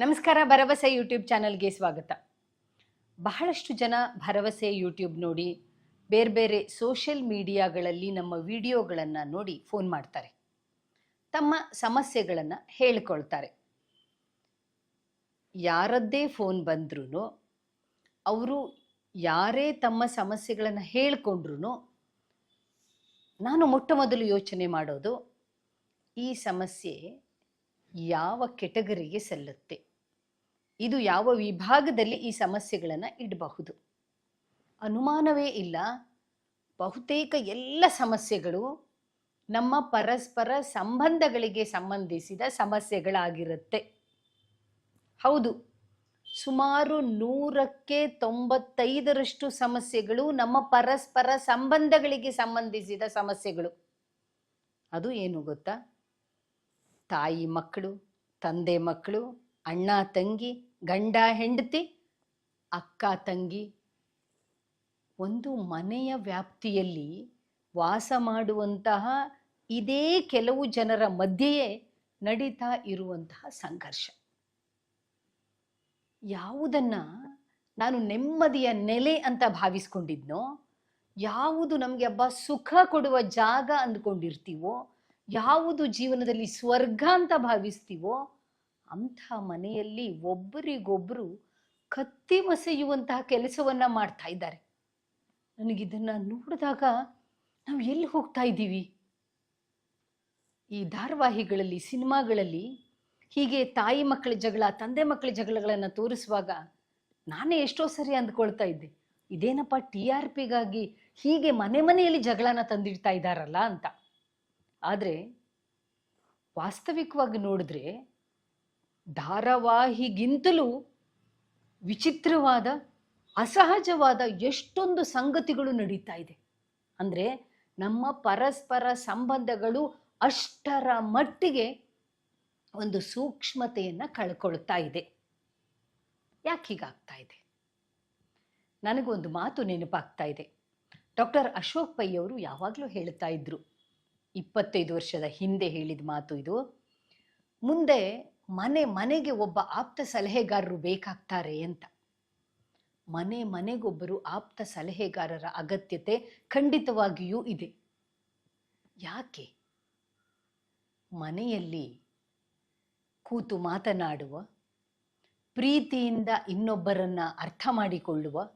ನಮಸ್ಕಾರ, ಭರವಸೆ ಯೂಟ್ಯೂಬ್ ಚಾನಲ್ಗೆ ಸ್ವಾಗತ. ಬಹಳಷ್ಟು ಜನ ಭರವಸೆ ಯೂಟ್ಯೂಬ್ ನೋಡಿ ಬೇರೆ ಬೇರೆ ಸೋಷಿಯಲ್ ಮೀಡಿಯಾಗಳಲ್ಲಿ ನಮ್ಮ ವಿಡಿಯೋಗಳನ್ನು ನೋಡಿ ಫೋನ್ ಮಾಡ್ತಾರೆ. ತಮ್ಮ ಸಮಸ್ಯೆಗಳನ್ನು ಹೇಳ್ಕೊಳ್ತಾರೆ. ಯಾರದ್ದೇ ಫೋನ್ ಬಂದ್ರೂ ಅವರು ಯಾರೇ ತಮ್ಮ ಸಮಸ್ಯೆಗಳನ್ನು ಹೇಳಿಕೊಂಡ್ರೂ ನಾನು ಮೊಟ್ಟ ಮೊದಲು ಯೋಚನೆ ಮಾಡೋದು, ಈ ಸಮಸ್ಯೆ ಯಾವ ಕೆಟಗರಿಗೆ ಸಲ್ಲುತ್ತೆ? ಇದು ಯಾವ ವಿಭಾಗದಲ್ಲಿ ಈ ಸಮಸ್ಯೆಗಳನ್ನು ಇಡಬಹುದು? ಅನುಮಾನವೇ ಇಲ್ಲ. ಬಹುತೇಕ ಎಲ್ಲ ಸಮಸ್ಯೆಗಳು ನಮ್ಮ ಪರಸ್ಪರ ಸಂಬಂಧಗಳಿಗೆ ಸಂಬಂಧಿಸಿದ ಸಮಸ್ಯೆಗಳಾಗಿರುತ್ತೆ. ಹೌದು. ಸುಮಾರು ನೂರಕ್ಕೆ ತೊಂಬತ್ತೈದರಷ್ಟು ಸಮಸ್ಯೆಗಳು ನಮ್ಮ ಪರಸ್ಪರ ಸಂಬಂಧಗಳಿಗೆ ಸಂಬಂಧಿಸಿದ ಸಮಸ್ಯೆಗಳು. ಅದು ಏನು ಗೊತ್ತಾ? ತಾಯಿ ಮಕ್ಕಳು, ತಂದೆ ಮಕ್ಕಳು, ಅಣ್ಣ, ತಂಗಿ, ಗಂಡ, ಹೆಂಡತಿ, ಅಕ್ಕ, ತಂಗಿ. ಒಂದು ಮನೆಯ ವ್ಯಾಪ್ತಿಯಲ್ಲಿ ವಾಸ ಮಾಡುವಂತಹ ಇದೇ ಕೆಲವು ಜನರ ಮಧ್ಯೆಯೇ ನಡೀತಾ ಇರುವಂತಹ ಸಂಘರ್ಷ. ಯಾವುದನ್ನ ನಾನು ನೆಮ್ಮದಿಯ ನೆಲೆ ಅಂತ ಭಾವಿಸ್ಕೊಂಡಿದ್ನೋ, ಯಾವುದು ನಮಗೆ ಹಬ್ಬ ಸುಖ ಕೊಡುವ ಜಾಗ ಅಂದ್ಕೊಂಡಿರ್ತೀವೋ ಯಾವುದು ಜೀವನದಲ್ಲಿ ಸ್ವರ್ಗ ಅಂತ ಭಾವಿಸ್ತೀವೋ ಅಂಥ ಮನೆಯಲ್ಲಿ ಒಬ್ಬರಿಗೊಬ್ಬರು ಕತ್ತಿ ಮಸೆಯುವಂತಹ ಕೆಲಸವನ್ನ ಮಾಡ್ತಾ ಇದ್ದಾರೆ. ನನಗಿದನ್ನ ನೋಡಿದಾಗ ನಾವು ಎಲ್ಲಿ ಹೋಗ್ತಾ ಇದ್ದೀವಿ? ಈ ಧಾರಾವಾಹಿಗಳಲ್ಲಿ, ಸಿನಿಮಾಗಳಲ್ಲಿ ಹೀಗೆ ತಾಯಿ ಮಕ್ಕಳ ಜಗಳ, ತಂದೆ ಮಕ್ಕಳ ಜಗಳಗಳನ್ನು ತೋರಿಸುವಾಗ ನಾನೇ ಎಷ್ಟೋ ಸರಿ ಅಂದ್ಕೊಳ್ತಾ ಇದ್ದೆ. ಇದೇನಪ್ಪ ಟಿ ಆರ್ ಪಿಗಾಗಿ ಹೀಗೆ ಮನೆ ಮನೆಯಲ್ಲಿ ಜಗಳನ ತಂದಿಡ್ತಾ ಇದ್ದಾರಲ್ಲ ಅಂತ. ಆದರೆ ವಾಸ್ತವಿಕವಾಗಿ ನೋಡಿದ್ರೆ ಧಾರಾವಾಹಿಗಿಂತಲೂ ವಿಚಿತ್ರವಾದ, ಅಸಹಜವಾದ ಎಷ್ಟೊಂದು ಸಂಗತಿಗಳು ನಡೀತಾ ಇದೆ. ಅಂದರೆ ನಮ್ಮ ಪರಸ್ಪರ ಸಂಬಂಧಗಳು ಅಷ್ಟರ ಮಟ್ಟಿಗೆ ಒಂದು ಸೂಕ್ಷ್ಮತೆಯನ್ನು ಕಳ್ಕೊಳ್ತಾ ಇದೆ. ಯಾಕೆ ಹೀಗಾಗ್ತಾ ಇದೆ? ನನಗೊಂದು ಮಾತು ನೆನಪಾಗ್ತಾ ಇದೆ. ಡಾಕ್ಟರ್ ಅಶೋಕ್ ಪೈ ಅವರು ಯಾವಾಗಲೂ ಹೇಳ್ತಾ ಇದ್ರು ಇಪ್ಪತ್ತೈದು ವರ್ಷದ ಹಿಂದೆ ಹೇಳಿದ ಮಾತು ಇದು. ಮುಂದೆ ಮನೆ ಮನೆಗೆ ಒಬ್ಬ ಆಪ್ತ ಸಲಹೆಗಾರರು ಬೇಕಾಗ್ತಾರೆ ಅಂತ. ಮನೆ ಮನೆಗೊಬ್ಬರು ಆಪ್ತ ಸಲಹೆಗಾರರ ಅಗತ್ಯತೆ ಖಂಡಿತವಾಗಿಯೂ ಇದೆ. ಯಾಕೆ? ಮನೆಯಲ್ಲಿ ಕೂತು ಮಾತನಾಡುವ, ಪ್ರೀತಿಯಿಂದ ಇನ್ನೊಬ್ಬರನ್ನ ಅರ್ಥ ಮಾಡಿಕೊಳ್ಳುವ,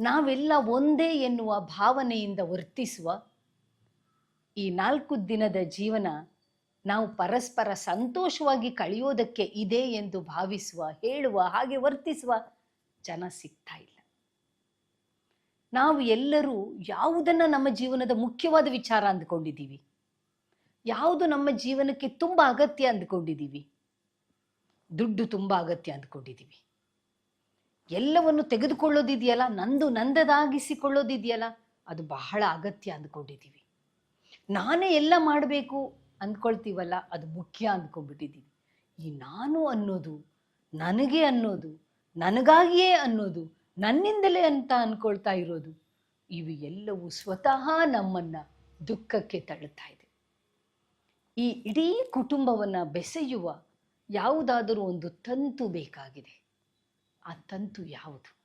ನಾವೆಲ್ಲ ಒಂದೇ ಎನ್ನುವ ಭಾವನೆಯಿಂದ ವರ್ತಿಸುವ ಈ ನಾಲ್ಕು ದಿನದ ಜೀವನ ನಾವು ಪರಸ್ಪರ ಸಂತೋಷವಾಗಿ ಕಳೆಯೋದಕ್ಕೆ ಇದೆ ಎಂದು ಭಾವಿಸುವ, ಹೇಳುವ, ಹಾಗೆ ವರ್ತಿಸುವ ಜನ ಸಿಗ್ತಾ ಇಲ್ಲ. ನಾವು ಎಲ್ಲರೂ ಯಾವುದನ್ನ ನಮ್ಮ ಜೀವನದ ಮುಖ್ಯವಾದ ವಿಚಾರ ಅಂದ್ಕೊಂಡಿದ್ದೀವಿ. ಯಾವುದು ನಮ್ಮ ಜೀವನಕ್ಕೆ ತುಂಬ ಅಗತ್ಯ ಅಂದ್ಕೊಂಡಿದ್ದೀವಿ. ದುಡ್ಡು ತುಂಬ ಅಗತ್ಯ ಅಂದ್ಕೊಂಡಿದ್ದೀವಿ. ಎಲ್ಲವನ್ನು ತೆಗೆದುಕೊಳ್ಳೋದಿದೆಯಲ್ಲ, ನಂದು ನಂದದಾಗಿಸಿಕೊಳ್ಳೋದಿದೆಯಲ್ಲ, ಅದು ಬಹಳ ಅಗತ್ಯ ಅಂದ್ಕೊಂಡಿದ್ದೀವಿ. ನಾನೇ ಎಲ್ಲ ಮಾಡಬೇಕು ಅಂದ್ಕೊಳ್ತೀವಲ್ಲ ಅದು ಮುಖ್ಯ ಅಂದ್ಕೊಂಡ್ಬಿಟ್ಟಿದ್ದೀನಿ ಈ ನಾನು ಅನ್ನೋದು ನನಗೆ ಅನ್ನೋದು, ನನಗಾಗಿಯೇ ಅನ್ನೋದು, ನನ್ನಿಂದಲೇ ಅಂತ ಅಂದ್ಕೊಳ್ತಾ ಇರೋದು, ಇವು ಎಲ್ಲವೂ ಸ್ವತಃ ನಮ್ಮನ್ನ ದುಃಖಕ್ಕೆ ತಳ್ಳುತ್ತಾ ಇದೆ. ಈ ಇಡೀ ಕುಟುಂಬವನ್ನ ಬೆಸೆಯುವ ಯಾವುದಾದರೂ ಒಂದು ತಂತು ಬೇಕಾಗಿದೆ. ಆ ತಂತು ಯಾವುದು?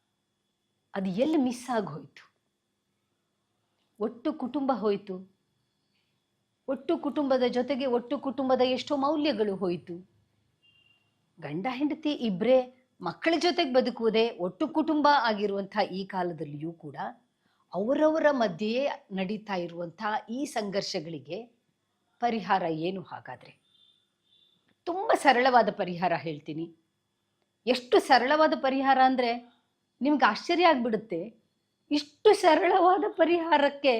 ಅದು ಎಲ್ಲಿ ಮಿಸ್ ಆಗೋಯ್ತು? ಒಟ್ಟು ಕುಟುಂಬ ಹೋಯಿತು. ಒಟ್ಟು ಕುಟುಂಬದ ಜೊತೆಗೆ ಒಟ್ಟು ಕುಟುಂಬದ ಎಷ್ಟೋ ಮೌಲ್ಯಗಳು ಹೋಯಿತು. ಗಂಡ ಹೆಂಡತಿ ಇಬ್ಬರೇ ಮಕ್ಕಳ ಜೊತೆಗೆ ಬದುಕುವುದೇ ಒಟ್ಟು ಕುಟುಂಬ ಆಗಿರುವಂತಹ ಈ ಕಾಲದಲ್ಲಿಯೂ ಕೂಡ ಅವರವರ ಮಧ್ಯೆಯೇ ನಡೀತಾ ಇರುವಂತಹ ಈ ಸಂಘರ್ಷಗಳಿಗೆ ಪರಿಹಾರ ಏನು ಹಾಗಾದ್ರೆ? ತುಂಬ ಸರಳವಾದ ಪರಿಹಾರ ಹೇಳ್ತೀನಿ. ಎಷ್ಟು ಸರಳವಾದ ಪರಿಹಾರ ಅಂದರೆ ನಿಮ್ಗೆ ಆಶ್ಚರ್ಯ ಆಗಿಬಿಡುತ್ತೆ. ಇಷ್ಟು ಸರಳವಾದ ಪರಿಹಾರಕ್ಕೆ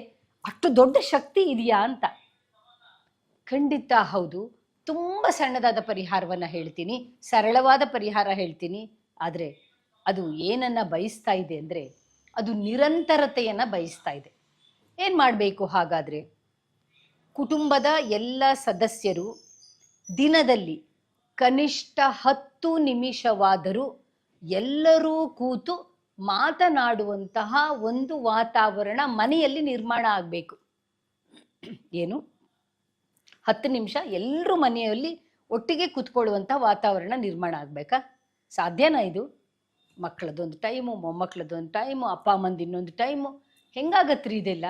ಅಷ್ಟು ದೊಡ್ಡ ಶಕ್ತಿ ಇದೆಯಾ ಅಂತ. ಖಂಡಿತ ಹೌದು. ತುಂಬ ಸಣ್ಣದಾದ ಪರಿಹಾರವನ್ನು ಹೇಳ್ತೀನಿ. ಸರಳವಾದ ಪರಿಹಾರ ಹೇಳ್ತೀನಿ. ಆದರೆ ಅದು ಏನನ್ನ ಬಯಸ್ತಾ ಇದೆ ಅಂದರೆ ಅದು ನಿರಂತರತೆಯನ್ನು ಬಯಸ್ತಾ ಇದೆ. ಏನು ಮಾಡಬೇಕು ಹಾಗಾದರೆ? ಕುಟುಂಬದ ಎಲ್ಲ ಸದಸ್ಯರು ದಿನದಲ್ಲಿ ಕನಿಷ್ಠ ಹತ್ತು ನಿಮಿಷವಾದರೂ ಎಲ್ಲರೂ ಕೂತು ಮಾತನಾಡುವಂತಹ ಒಂದು ವಾತಾವರಣ ಮನೆಯಲ್ಲಿ ನಿರ್ಮಾಣ ಆಗಬೇಕು. ಏನು? ಹತ್ತು ನಿಮಿಷ ಎಲ್ಲರೂ ಮನೆಯಲ್ಲಿ ಒಟ್ಟಿಗೆ ಕೂತ್ಕೊಳ್ಳುವಂಥ ವಾತಾವರಣ ನಿರ್ಮಾಣ ಆಗಬೇಕಾ? ಸಾಧ್ಯನಾ ಇದು? ಮಕ್ಕಳದೊಂದು ಟೈಮು ಮೊಮ್ಮಕ್ಕಳದೊಂದು ಟೈಮು ಅಪ್ಪ, ಅಮ್ಮಂದು ಇನ್ನೊಂದು ಟೈಮು ಹೆಂಗಾಗತ್ರಿ ಇದೆಲ್ಲ?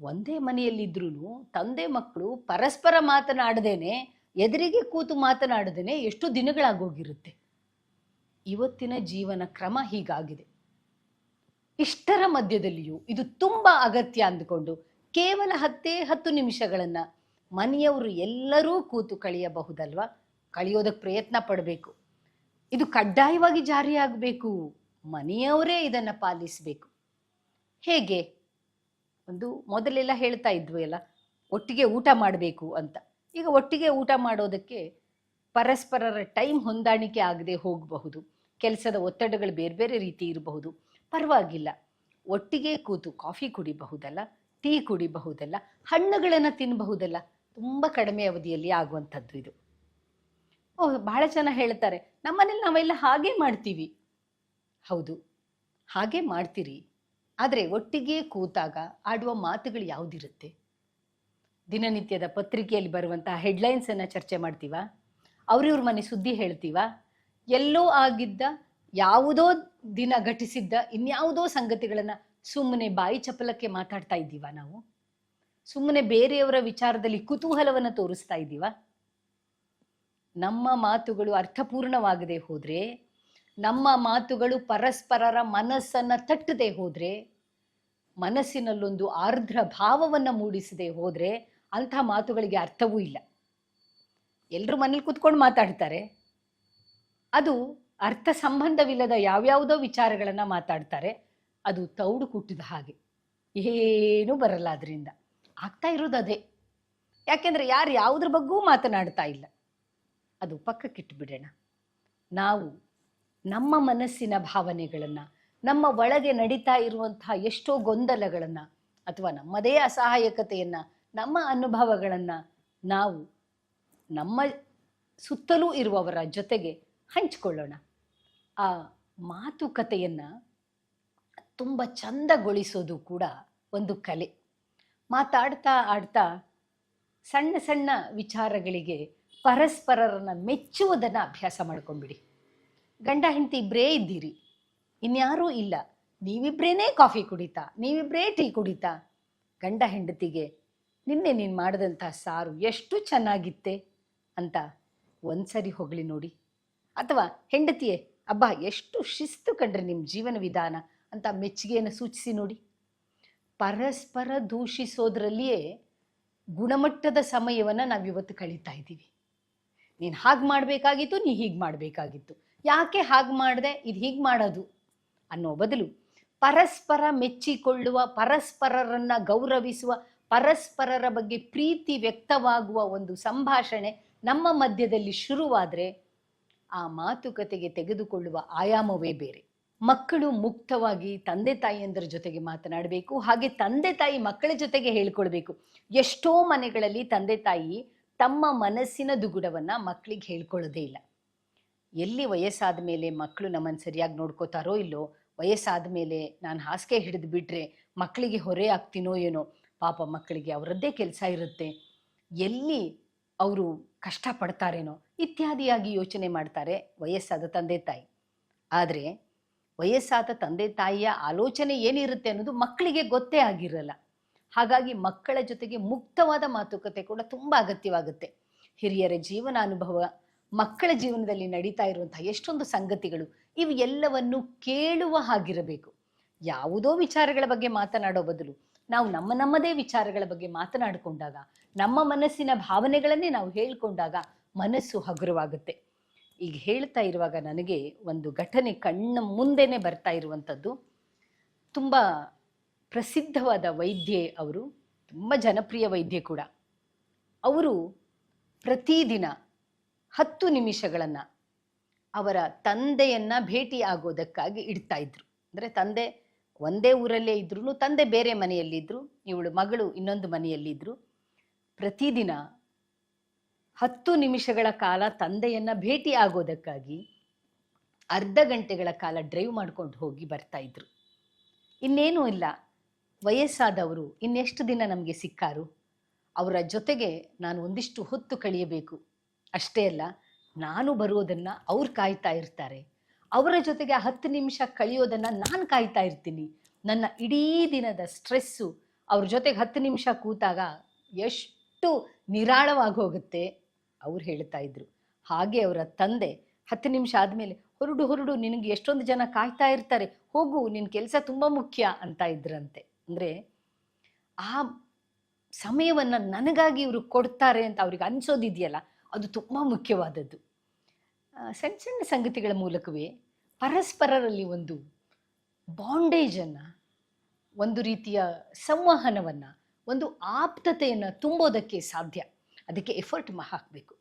ಒಂದೇ ಮನೆಯಲ್ಲಿದ್ರೂ ತಂದೆ ಮಕ್ಕಳು ಪರಸ್ಪರ ಮಾತನಾಡದೇನೆ, ಎದುರಿಗೆ ಕೂತು ಮಾತನಾಡದೇನೆ ಎಷ್ಟು ದಿನಗಳಾಗೋಗಿರುತ್ತೆ. ಇವತ್ತಿನ ಜೀವನ ಕ್ರಮ ಹೀಗಾಗಿದೆ. ಇಷ್ಟರ ಮಧ್ಯದಲ್ಲಿಯೂ ಇದು ತುಂಬ ಅಗತ್ಯ ಅಂದುಕೊಂಡು ಕೇವಲ ಹತ್ತೇ ಹತ್ತು ನಿಮಿಷಗಳನ್ನ ಮನೆಯವರು ಎಲ್ಲರೂ ಕೂತು ಕಳೆಯಬಹುದಲ್ವಾ? ಕಳೆಯೋದಕ್ಕೆ ಪ್ರಯತ್ನ ಪಡಬೇಕು. ಇದು ಕಡ್ಡಾಯವಾಗಿ ಜಾರಿಯಾಗಬೇಕು ಮನೆಯವರೇ ಇದನ್ನ ಪಾಲಿಸಬೇಕು. ಹೇಗೆ? ಒಂದು ಮೊದಲೆಲ್ಲ ಹೇಳ್ತಾ ಇದ್ವಿ ಅಲ್ಲ, ಒಟ್ಟಿಗೆ ಊಟ ಮಾಡಬೇಕು ಅಂತ. ಈಗ ಒಟ್ಟಿಗೆ ಊಟ ಮಾಡೋದಕ್ಕೆ ಪರಸ್ಪರರ ಟೈಮ್ ಹೊಂದಾಣಿಕೆ ಆಗದೆ ಹೋಗಬಹುದು. ಕೆಲಸದ ಒತ್ತಡಗಳು ಬೇರೆ ಬೇರೆ ರೀತಿ ಇರಬಹುದು. ಪರವಾಗಿಲ್ಲ. ಒಟ್ಟಿಗೆ ಕೂತು ಕಾಫಿ ಕುಡಿಬಹುದಲ್ಲ, ಟೀ ಕುಡಿಬಹುದಲ್ಲ, ಹಣ್ಣುಗಳನ್ನು ತಿನ್ನಬಹುದಲ್ಲ ತುಂಬ ಕಡಿಮೆ ಅವಧಿಯಲ್ಲಿ ಆಗುವಂಥದ್ದು ಇದು. ಓಹ್ ಬಹಳ ಜನ ಹೇಳ್ತಾರೆ ನಮ್ಮನೇಲಿ ನಾವೆಲ್ಲ ಹಾಗೆ ಮಾಡ್ತೀವಿ. ಹೌದು, ಹಾಗೆ ಮಾಡ್ತೀರಿ, ಆದರೆ ಒಟ್ಟಿಗೆ ಕೂತಾಗ ಆಡುವ ಮಾತುಗಳು ಯಾವುದಿರುತ್ತೆ? ದಿನನಿತ್ಯದ ಪತ್ರಿಕೆಯಲ್ಲಿ ಬರುವಂತಹ ಹೆಡ್ಲೈನ್ಸನ್ನು ಚರ್ಚೆ ಮಾಡ್ತೀವಾ? ಅವ್ರಿವ್ರ ಮನೆ ಸುದ್ದಿ ಹೇಳ್ತೀವಾ? ಎಲ್ಲೋ ಆಗಿದ್ದ, ಯಾವುದೋ ದಿನ ಘಟಿಸಿದ್ದ, ಇನ್ಯಾವುದೋ ಸಂಗತಿಗಳನ್ನು ಸುಮ್ಮನೆ ಬಾಯಿ ಚಪಲಕ್ಕೆ ಮಾತಾಡ್ತಾ ಇದ್ದೀವ ನಾವು? ಸುಮ್ಮನೆ ಬೇರೆಯವರ ವಿಚಾರದಲ್ಲಿ ಕುತೂಹಲವನ್ನು ತೋರಿಸ್ತಾ ಇದ್ದೀವ? ನಮ್ಮ ಮಾತುಗಳು ಅರ್ಥಪೂರ್ಣವಾಗದೆ ಹೋದ್ರೆ, ನಮ್ಮ ಮಾತುಗಳು ಪರಸ್ಪರರ ಮನಸ್ಸನ್ನ ತಟ್ಟದೆ ಹೋದ್ರೆ, ಮನಸ್ಸಿನಲ್ಲೊಂದು ಆರ್ದ್ರ ಭಾವವನ್ನ ಮೂಡಿಸದೆ ಹೋದ್ರೆ ಅಂಥ ಮಾತುಗಳಿಗೆ ಅರ್ಥವೂ ಇಲ್ಲ. ಎಲ್ಲರೂ ಮನೇಲಿ ಕೂತ್ಕೊಂಡು ಮಾತಾಡ್ತಾರೆ. ಅದು ಅರ್ಥ ಸಂಬಂಧವಿಲ್ಲದ ಯಾವ್ಯಾವುದೋ ವಿಚಾರಗಳನ್ನ ಮಾತಾಡ್ತಾರೆ. ಅದು ತೌಡು ಕುಟ್ಟಿದ ಹಾಗೆ. ಏನೂ ಬರಲ್ಲ ಅದರಿಂದ. ಆಗ್ತಾ ಇರೋದು ಅದೇ. ಯಾಕೆಂದ್ರೆ ಯಾರು ಯಾವುದ್ರ ಬಗ್ಗೂ ಮಾತನಾಡ್ತಾ ಇಲ್ಲ. ಅದು ಪಕ್ಕಕ್ಕಿಟ್ಟು ಬಿಡೋಣ ನಾವು ನಮ್ಮ ಮನಸ್ಸಿನ ಭಾವನೆಗಳನ್ನು, ನಮ್ಮ ಒಳಗೆ ನಡೀತಾ ಇರುವಂತಹ ಎಷ್ಟೋ ಗೊಂದಲಗಳನ್ನು ಅಥವಾ ನಮ್ಮದೇ ಅಸಹಾಯಕತೆಯನ್ನು, ನಮ್ಮ ಅನುಭವಗಳನ್ನು ನಾವು ನಮ್ಮ ಸುತ್ತಲೂ ಇರುವವರ ಜೊತೆಗೆ ಹಂಚಿಕೊಳ್ಳೋಣ. ಆ ಮಾತುಕತೆಯನ್ನು ತುಂಬ ಚಂದಗೊಳಿಸೋದು ಕೂಡ ಒಂದು ಕಲೆ. ಮಾತಾಡ್ತಾ ಆಡ್ತಾ ಸಣ್ಣ ಸಣ್ಣ ವಿಚಾರಗಳಿಗೆ ಪರಸ್ಪರರನ್ನ ಮೆಚ್ಚುವುದನ್ನು ಅಭ್ಯಾಸ ಮಾಡ್ಕೊಂಡ್ಬಿಡಿ. ಗಂಡ ಹೆಂಡತಿ ಇಬ್ಬರೇ ಇದ್ದೀರಿ. ಇನ್ಯಾರೂ ಇಲ್ಲ. ನೀವಿಬ್ರೇನೇ ಕಾಫಿ ಕುಡಿತಾ, ನೀವಿಬ್ರೇ ಟೀ ಕುಡಿತಾ, ಗಂಡ ಹೆಂಡತಿಗೆ ನಿನ್ನೆ ನೀನು ಮಾಡಿದಂಥ ಸಾರು ಎಷ್ಟು ಚೆನ್ನಾಗಿತ್ತೆ ಅಂತ ಒಂದ್ಸರಿ ಹೊಗಳಿ ನೋಡಿ. ಅಥವಾ ಹೆಂಡತಿಯೇ, ಅಬ್ಬಾ, ಎಷ್ಟು ಶಿಸ್ತು ಕಂಡ್ರೆ ನಿಮ್ಮ ಜೀವನ ವಿಧಾನ ಅಂತ ಮೆಚ್ಚುಗೆಯನ್ನು ಸೂಚಿಸಿ ನೋಡಿ. ಪರಸ್ಪರ ದೂಷಿಸೋದ್ರಲ್ಲಿಯೇ ಗುಣಮಟ್ಟದ ಸಮಯವನ್ನು ನಾವಿವತ್ತು ಕಳೀತಾ ಇದ್ದೀವಿ. ನೀನು ಹಾಗೆ ಮಾಡಬೇಕಾಗಿತ್ತು, ನೀ ಹೀಗೆ ಮಾಡಬೇಕಾಗಿತ್ತು. ಯಾಕೆ ಹಾಗೆ ಮಾಡಿದೆ? ಇದು ಹೀಗೆ ಮಾಡೋದು ಅನ್ನೋ ಬದಲು ಪರಸ್ಪರ ಮೆಚ್ಚಿಕೊಳ್ಳುವ, ಪರಸ್ಪರರನ್ನು ಗೌರವಿಸುವ, ಪರಸ್ಪರರ ಬಗ್ಗೆ ಪ್ರೀತಿ ವ್ಯಕ್ತವಾಗುವ ಒಂದು ಸಂಭಾಷಣೆ ನಮ್ಮ ಮಧ್ಯದಲ್ಲಿ ಶುರುವಾದರೆ ಆ ಮಾತುಕತೆಗೆ ತೆಗೆದುಕೊಳ್ಳುವ ಆಯಾಮವೇ ಬೇರೆ. ಮಕ್ಕಳು ಮುಕ್ತವಾಗಿ ತಂದೆ ತಾಯಿಯಂದರ ಜೊತೆಗೆ ಮಾತನಾಡಬೇಕು, ಹಾಗೆ ತಂದೆ ತಾಯಿ ಮಕ್ಕಳ ಜೊತೆಗೆ ಹೇಳ್ಕೊಳ್ಬೇಕು ಎಷ್ಟೋ ಮನೆಗಳಲ್ಲಿ ತಂದೆ ತಾಯಿ ತಮ್ಮ ಮನಸ್ಸಿನ ದುಗುಡವನ್ನ ಮಕ್ಕಳಿಗೆ ಹೇಳ್ಕೊಳ್ಳೋದೇ ಇಲ್ಲ. ಎಲ್ಲಿ ವಯಸ್ಸಾದ ಮೇಲೆ ಮಕ್ಕಳು ನಮ್ಮನ್ನು ಸರಿಯಾಗಿ ನೋಡ್ಕೋತಾರೋ ಇಲ್ಲೋ, ವಯಸ್ಸಾದ ಮೇಲೆ ನಾನು ಹಾಸಿಗೆ ಹಿಡಿದು ಬಿಟ್ರೆ ಮಕ್ಕಳಿಗೆ ಹೊರೆ ಆಗ್ತೀನೋ ಏನೋ, ಪಾಪ ಮಕ್ಕಳಿಗೆ ಅವರದ್ದೇ ಕೆಲಸ ಇರುತ್ತೆ. ಎಲ್ಲಿ ಅವರು ಕಷ್ಟಪಡ್ತಾರೇನೋ ಇತ್ಯಾದಿಯಾಗಿ ಯೋಚನೆ ಮಾಡ್ತಾರೆ ವಯಸ್ಸಾದ ತಂದೆ ತಾಯಿ. ಆದರೆ ವಯಸ್ಸಾದ ತಂದೆ ತಾಯಿಯ ಆಲೋಚನೆ ಏನಿರುತ್ತೆ ಅನ್ನೋದು ಮಕ್ಕಳಿಗೆ ಗೊತ್ತೇ ಆಗಿರಲ್ಲ. ಹಾಗಾಗಿ ಮಕ್ಕಳ ಜೊತೆಗೆ ಮುಕ್ತವಾದ ಮಾತುಕತೆ ಕೂಡ ತುಂಬ ಅಗತ್ಯವಾಗುತ್ತೆ. ಹಿರಿಯರ ಜೀವನ ಅನುಭವ ಮಕ್ಕಳ ಜೀವನದಲ್ಲಿ ನಡೀತಾ ಇರುವಂತಹ ಎಷ್ಟೊಂದು ಸಂಗತಿಗಳು ಇವು ಎಲ್ಲವನ್ನು ಕೇಳುವ ಹಾಗಿರಬೇಕು. ಯಾವುದೋ ವಿಚಾರಗಳ ಬಗ್ಗೆ ಮಾತನಾಡೋ ಬದಲು ನಾವು ನಮ್ಮ ನಮ್ಮದೇ ವಿಚಾರಗಳ ಬಗ್ಗೆ ಮಾತನಾಡಿಕೊಂಡಾಗ, ನಮ್ಮ ಮನಸ್ಸಿನ ಭಾವನೆಗಳನ್ನೇ ನಾವು ಹೇಳಿಕೊಂಡಾಗ ಮನಸ್ಸು ಹಗುರವಾಗುತ್ತೆ. ಈಗ ಹೇಳ್ತಾ ಇರುವಾಗ ನನಗೆ ಒಂದು ಘಟನೆ ಕಣ್ಣ ಮುಂದೆನೆ ಬರ್ತಾ ಇರುವಂಥದ್ದು. ತುಂಬ ಪ್ರಸಿದ್ಧವಾದ ವೈದ್ಯೆ ಅವರು, ತುಂಬ ಜನಪ್ರಿಯ ವೈದ್ಯೆ ಕೂಡ. ಅವರು ಪ್ರತಿದಿನ ಹತ್ತು ನಿಮಿಷಗಳನ್ನು ಅವರ ತಂದೆಯನ್ನು ಭೇಟಿ ಆಗೋದಕ್ಕಾಗಿ ಇಡ್ತಾ ಇದ್ರು. ಅಂದರೆ ತಂದೆ ಒಂದೇ ಊರಲ್ಲೇ ಇದ್ರೂ ತಂದೆ ಬೇರೆ ಮನೆಯಲ್ಲಿದ್ದರು ಇವಳು ಮಗಳು ಇನ್ನೊಂದು ಮನೆಯಲ್ಲಿದ್ದರು ಪ್ರತಿದಿನ ಹತ್ತು ನಿಮಿಷಗಳ ಕಾಲ ತಂದೆಯನ್ನ ಭೇಟಿ ಆಗೋದಕ್ಕಾಗಿ ಅರ್ಧ ಗಂಟೆಗಳ ಕಾಲ ಡ್ರೈವ್ ಮಾಡ್ಕೊಂಡು ಹೋಗಿ ಬರ್ತಾ ಇದ್ರು. ಇನ್ನೇನೂ ಇಲ್ಲ. ವಯಸ್ಸಾದವರು ಇನ್ನೆಷ್ಟು ದಿನ ನಮಗೆ ಸಿಕ್ಕಾರು? ಅವರ ಜೊತೆಗೆ ನಾನು ಒಂದಿಷ್ಟು ಹೊತ್ತು ಕಳೆಯಬೇಕು. ಅಷ್ಟೇ ಅಲ್ಲ, ನಾನು ಬರೋದನ್ನ ಅವ್ರು ಕಾಯ್ತಾ ಇರ್ತಾರೆ. ಅವರ ಜೊತೆಗೆ ಆ ಹತ್ತು ನಿಮಿಷ ಕಳೆಯೋದನ್ನ ನಾನು ಕಾಯ್ತಾ ಇರ್ತೀನಿ. ನನ್ನ ಇಡೀ ದಿನದ ಸ್ಟ್ರೆಸ್ಸು ಅವ್ರ ಜೊತೆಗೆ ಹತ್ತು ನಿಮಿಷ ಕೂತಾಗ ಎಷ್ಟು ನಿರಾಳವಾಗಿ ಹೋಗುತ್ತೆ. ಅವ್ರು ಹೇಳ್ತಾ ಇದ್ರು. ಹಾಗೆ ಅವರ ತಂದೆ ಹತ್ತು ನಿಮಿಷ ಆದಮೇಲೆ, ಹೊರಡು ಹೊರಡು, ನಿನಗೆ ಎಷ್ಟೊಂದು ಜನ ಕಾಯ್ತಾ ಇರ್ತಾರೆ, ಹೋಗು ನಿನ್ನ ಕೆಲಸ ತುಂಬ ಮುಖ್ಯ ಅಂತ ಇದ್ರಂತೆ. ಅಂದರೆ ಆ ಸಮಯವನ್ನು ನನಗಾಗಿ ಇವರು ಕೊಡ್ತಾರೆ ಅಂತ ಅವ್ರಿಗೆ ಅನಿಸೋದಿದೆಯಲ್ಲ, ಅದು ತುಂಬ ಮುಖ್ಯವಾದದ್ದು. ಸಣ್ಣ ಸಣ್ಣ ಸಂಗತಿಗಳ ಮೂಲಕವೇ ಪರಸ್ಪರರಲ್ಲಿ ಒಂದು ಬಾಂಡೇಜನ್ನು, ಒಂದು ರೀತಿಯ ಸಂವಹನವನ್ನು, ಒಂದು ಆಪ್ತತೆಯನ್ನು ತುಂಬೋದಕ್ಕೆ ಸಾಧ್ಯ. ಅದಕ್ಕೆ ಎಫರ್ಟ್ ಹಾಕಬೇಕು.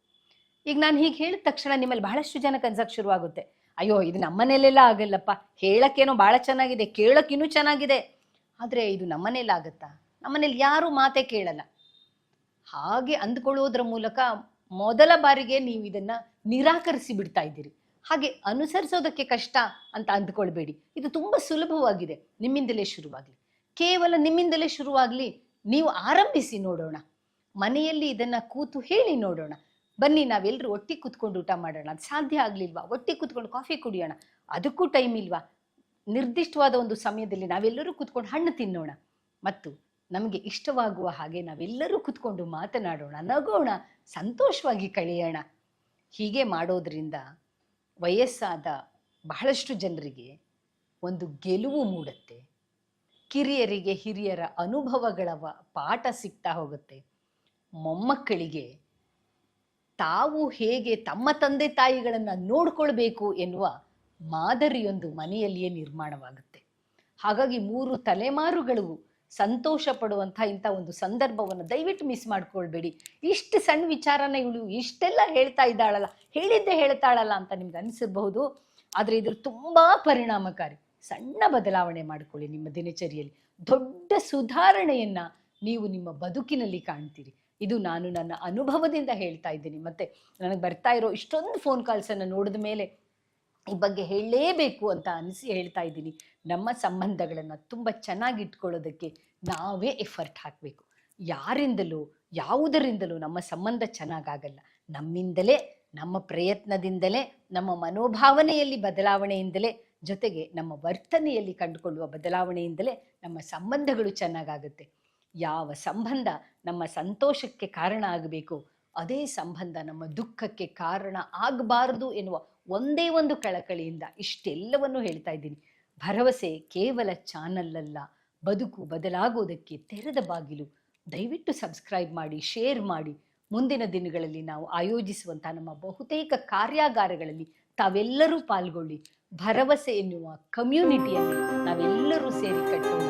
ಈಗ ನಾನು ಹೀಗೆ ಹೇಳಿದ ತಕ್ಷಣ ನಿಮ್ಮಲ್ಲಿ ಬಹಳಷ್ಟು ಜನ ಕನ್ಸಕ್ಕೆ ಶುರುವಾಗುತ್ತೆ. ಅಯ್ಯೋ, ಇದು ನಮ್ಮನೇಲೆಲ್ಲ ಆಗಲ್ಲಪ್ಪ. ಹೇಳೋಕ್ಕೇನೋ ಭಾಳ ಚೆನ್ನಾಗಿದೆ ಕೇಳೋಕ್ಕಿನ್ನೂ ಚೆನ್ನಾಗಿದೆ. ಆದರೆ ಇದು ನಮ್ಮನೇಲಿ ಆಗುತ್ತಾ? ನಮ್ಮನೇಲಿ ಯಾರೂ ಮಾತೇ ಕೇಳಲ್ಲ. ಹಾಗೆ ಅಂದ್ಕೊಳ್ಳೋದ್ರ ಮೂಲಕ ಮೊದಲ ಬಾರಿಗೆ ನೀವು ಇದನ್ನು ನಿರಾಕರಿಸಿ ಬಿಡ್ತಾ ಇದ್ದೀರಿ. ಹಾಗೆ ಅನುಸರಿಸೋದಕ್ಕೆ ಕಷ್ಟ ಅಂತ ಅಂದ್ಕೊಳ್ಬೇಡಿ. ಇದು ತುಂಬಾ ಸುಲಭವಾಗಿದೆ. ನಿಮ್ಮಿಂದಲೇ ಶುರುವಾಗಲಿ. ಕೇವಲ ನಿಮ್ಮಿಂದಲೇ ಶುರುವಾಗಲಿ, ನೀವು ಆರಂಭಿಸಿ ನೋಡೋಣ. ಮನೆಯಲ್ಲಿ ಇದನ್ನ ಕೂತು ಹೇಳಿ ನೋಡೋಣ. ಬನ್ನಿ ನಾವೆಲ್ಲರೂ ಒಟ್ಟಿಗೆ ಕೂತ್ಕೊಂಡು ಊಟ ಮಾಡೋಣ. ಅದು ಸಾಧ್ಯ ಆಗ್ಲಿಲ್ವಾ? ಒಟ್ಟಿಗೆ ಕೂತ್ಕೊಂಡು ಕಾಫಿ ಕುಡಿಯೋಣ. ಅದಕ್ಕೂ ಟೈಮ್ ಇಲ್ವಾ? ನಿರ್ದಿಷ್ಟವಾದ ಒಂದು ಸಮಯದಲ್ಲಿ ನಾವೆಲ್ಲರೂ ಕೂತ್ಕೊಂಡು ಹಣ್ಣು ತಿನ್ನೋಣ. ಮತ್ತು ನಮಗೆ ಇಷ್ಟವಾಗುವ ಹಾಗೆ ನಾವೆಲ್ಲರೂ ಕೂತ್ಕೊಂಡು ಮಾತನಾಡೋಣ, ನಗೋಣ, ಸಂತೋಷವಾಗಿ ಕಳೆಯೋಣ. ಹೀಗೆ ಮಾಡೋದ್ರಿಂದ ವಯಸ್ಸಾದ ಬಹಳಷ್ಟು ಜನರಿಗೆ ಒಂದು ಗೆಲುವು ಮೂಡುತ್ತೆ. ಕಿರಿಯರಿಗೆ ಹಿರಿಯರ ಅನುಭವಗಳ ಪಾಠ ಸಿಗ್ತಾ ಹೋಗುತ್ತೆ. ಮೊಮ್ಮಕ್ಕಳಿಗೆ ತಾವು ಹೇಗೆ ತಮ್ಮ ತಂದೆ ತಾಯಿಗಳನ್ನು ನೋಡ್ಕೊಳ್ಬೇಕು ಎನ್ನುವ ಮಾದರಿಯೊಂದು ಮನೆಯಲ್ಲಿಯೇ ನಿರ್ಮಾಣವಾಗುತ್ತೆ. ಹಾಗಾಗಿ ಮೂರು ತಲೆಮಾರುಗಳು ಸಂತೋಷ ಪಡುವಂಥ ಇಂಥ ಒಂದು ಸಂದರ್ಭವನ್ನು ದಯವಿಟ್ಟು ಮಿಸ್ ಮಾಡ್ಕೊಳ್ಬೇಡಿ. ಇಷ್ಟು ಸಣ್ಣ ವಿಚಾರನ ಇವಳು ಇಷ್ಟೆಲ್ಲ ಹೇಳ್ತಾ ಇದ್ದಾಳಲ್ಲ, ಹೇಳಿದ್ದೆ ಹೇಳ್ತಾಳಲ್ಲ ಅಂತ ನಿಮ್ಗೆ ಅನ್ನಿಸಬಹುದು ಆದರೆ ಇದ್ರ ತುಂಬಾ ಪರಿಣಾಮಕಾರಿ. ಸಣ್ಣ ಬದಲಾವಣೆ ಮಾಡ್ಕೊಳ್ಳಿ ನಿಮ್ಮ ದಿನಚರಿಯಲ್ಲಿ. ದೊಡ್ಡ ಸುಧಾರಣೆಯನ್ನು ನೀವು ನಿಮ್ಮ ಬದುಕಿನಲ್ಲಿ ಕಾಣ್ತೀರಿ. ಇದು ನಾನು ನನ್ನ ಅನುಭವದಿಂದ ಹೇಳ್ತಾ ಇದ್ದೀನಿ. ಮತ್ತೆ ನನಗೆ ಬರ್ತಾ ಇರೋ ಇಷ್ಟೊಂದು ಫೋನ್ ಕಾಲ್ಸನ್ನು ನೋಡಿದ ಮೇಲೆ ಈ ಬಗ್ಗೆ ಹೇಳಲೇಬೇಕು ಅಂತ ಅನಿಸಿ ಹೇಳ್ತಾ ಇದ್ದೀನಿ. ನಮ್ಮ ಸಂಬಂಧಗಳನ್ನು ತುಂಬ ಚೆನ್ನಾಗಿ ಇಟ್ಕೊಳ್ಳೋದಕ್ಕೆ ನಾವೇ ಎಫರ್ಟ್ ಹಾಕಬೇಕು. ಯಾರಿಂದಲೂ, ಯಾವುದರಿಂದಲೂ ನಮ್ಮ ಸಂಬಂಧ ಚೆನ್ನಾಗಾಗಲ್ಲ. ನಮ್ಮಿಂದಲೇ, ನಮ್ಮ ಪ್ರಯತ್ನದಿಂದಲೇ, ನಮ್ಮ ಮನೋಭಾವನೆಯಲ್ಲಿ ಬದಲಾವಣೆಯಿಂದಲೇ, ಜೊತೆಗೆ ನಮ್ಮ ವರ್ತನೆಯಲ್ಲಿ ಕಂಡುಕೊಳ್ಳುವ ಬದಲಾವಣೆಯಿಂದಲೇ ನಮ್ಮ ಸಂಬಂಧಗಳು ಚೆನ್ನಾಗಾಗುತ್ತೆ. ಯಾವ ಸಂಬಂಧ ನಮ್ಮ ಸಂತೋಷಕ್ಕೆ ಕಾರಣ ಆಗಬೇಕು, ಅದೇ ಸಂಬಂಧ ನಮ್ಮ ದುಃಖಕ್ಕೆ ಕಾರಣ ಆಗಬಾರದು ಎನ್ನುವ ಒಂದೇ ಒಂದು ಕಳಕಳಿಯಿಂದ ಇಷ್ಟೆಲ್ಲವನ್ನು ಹೇಳ್ತಾ ಇದ್ದೀನಿ. ಭರವಸೆ ಕೇವಲ ಚಾನಲ್ ಅಲ್ಲ ಬದುಕು ಬದಲಾಗೋದಕ್ಕೆ ತೆರೆದ ಬಾಗಿಲು. ದಯವಿಟ್ಟು ಸಬ್ಸ್ಕ್ರೈಬ್ ಮಾಡಿ, ಶೇರ್ ಮಾಡಿ. ಮುಂದಿನ ದಿನಗಳಲ್ಲಿ ನಾವು ಆಯೋಜಿಸುವಂಥ ನಮ್ಮ ಬಹುತೇಕ ಕಾರ್ಯಾಗಾರಗಳಲ್ಲಿ ತಾವೆಲ್ಲರೂ ಪಾಲ್ಗೊಳ್ಳಿ. ಭರವಸೆ ಎನ್ನುವ ಕಮ್ಯುನಿಟಿಯಲ್ಲಿ ನಾವೆಲ್ಲರೂ ಸೇರಿ ಕಟ್ಟೋಣ